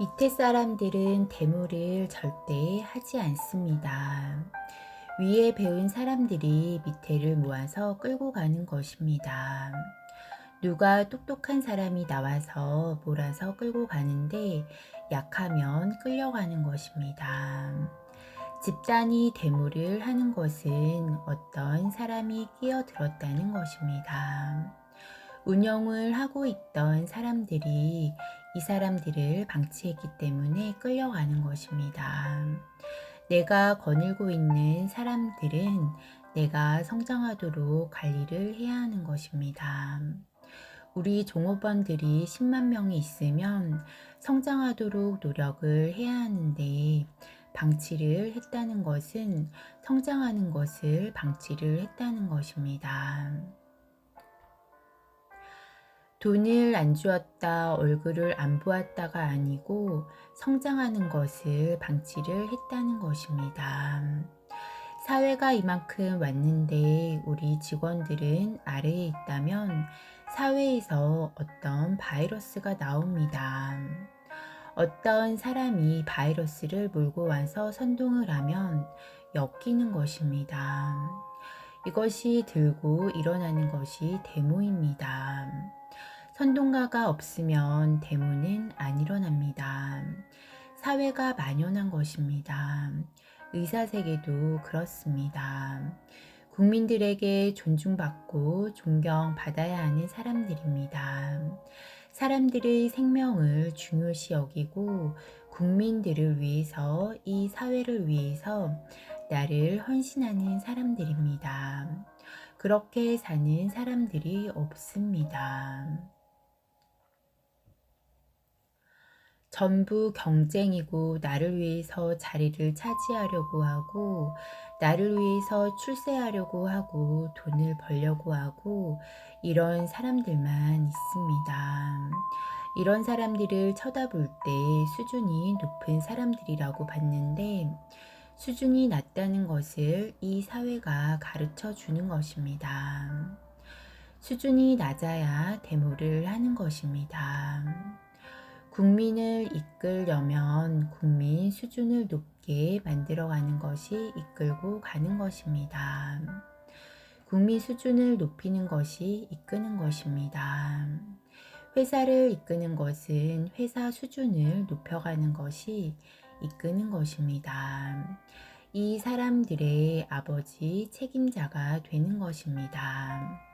밑에 사람들은 대물을 절대 하지 않습니다. 위에 배운 사람들이 밑에를 모아서 끌고 가는 것입니다. 누가 똑똑한 사람이 나와서 몰아서 끌고 가는데 약하면 끌려가는 것입니다. 집단이 대물을 하는 것은 어떤 사람이 끼어들었다는 것입니다. 운영을 하고 있던 사람들이 이 사람들을 방치했기 때문에 끌려가는 것입니다. 내가 거닐고 있는 사람들은 내가 성장하도록 관리를 해야 하는 것입니다. 우리 종업원들이 10만 명이 있으면 성장하도록 노력을 해야 하는데 방치를 했다는 것은 성장하는 것을 방치를 했다는 것입니다. 돈을 안 주었다, 얼굴을 안 보았다가 아니고 성장하는 것을 방치를 했다는 것입니다. 사회가 이만큼 왔는데 우리 직원들은 아래에 있다면 사회에서 어떤 바이러스가 나옵니다. 어떤 사람이 바이러스를 몰고 와서 선동을 하면 엮이는 것입니다. 이것이 들고 일어나는 것이 데모입니다. 선동가가 없으면 데모는 안 일어납니다. 사회가 만연한 것입니다. 의사 세계도 그렇습니다. 국민들에게 존중받고 존경받아야 하는 사람들입니다. 사람들의 생명을 중요시 여기고 국민들을 위해서 이 사회를 위해서 나를 헌신하는 사람들입니다. 그렇게 사는 사람들이 없습니다. 전부 경쟁이고 나를 위해서 자리를 차지하려고 하고 나를 위해서 출세하려고 하고 돈을 벌려고 하고 이런 사람들만 있습니다. 이런 사람들을 쳐다볼 때 수준이 높은 사람들이라고 봤는데 수준이 낮다는 것을 이 사회가 가르쳐 주는 것입니다. 수준이 낮아야 데모를 하는 것입니다. 국민을 이끌려면 국민 수준을 높게 만들어가는 것이 이끌고 가는 것입니다. 국민 수준을 높이는 것이 이끄는 것입니다. 회사를 이끄는 것은 회사 수준을 높여가는 것이 이끄는 것입니다. 이 사람들의 아버지 책임자가 되는 것입니다.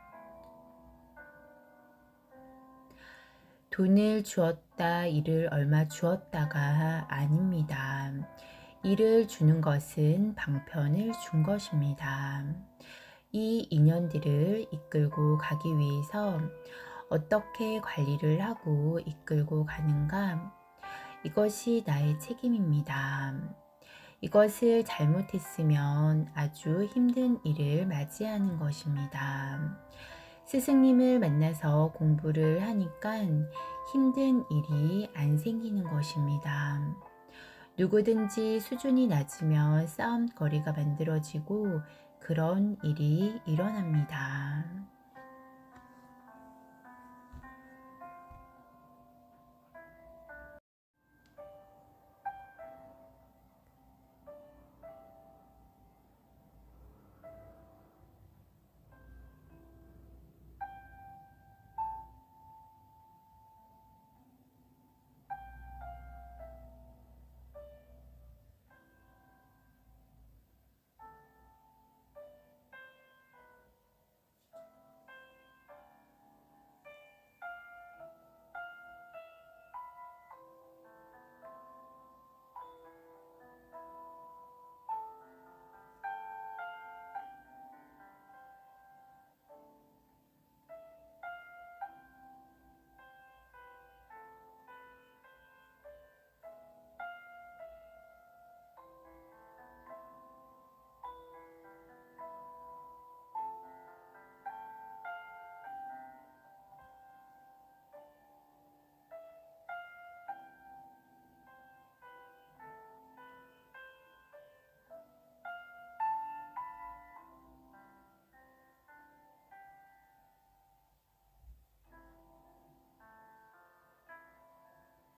돈을 주었다, 일을 얼마 주었다가 아닙니다. 일을 주는 것은 방편을 준 것입니다. 이 인연들을 이끌고 가기 위해서 어떻게 관리를 하고 이끌고 가는가? 이것이 나의 책임입니다. 이것을 잘못했으면 아주 힘든 일을 맞이하는 것입니다. 스승님을 만나서 공부를 하니까 힘든 일이 안 생기는 것입니다. 누구든지 수준이 낮으면 싸움거리가 만들어지고 그런 일이 일어납니다.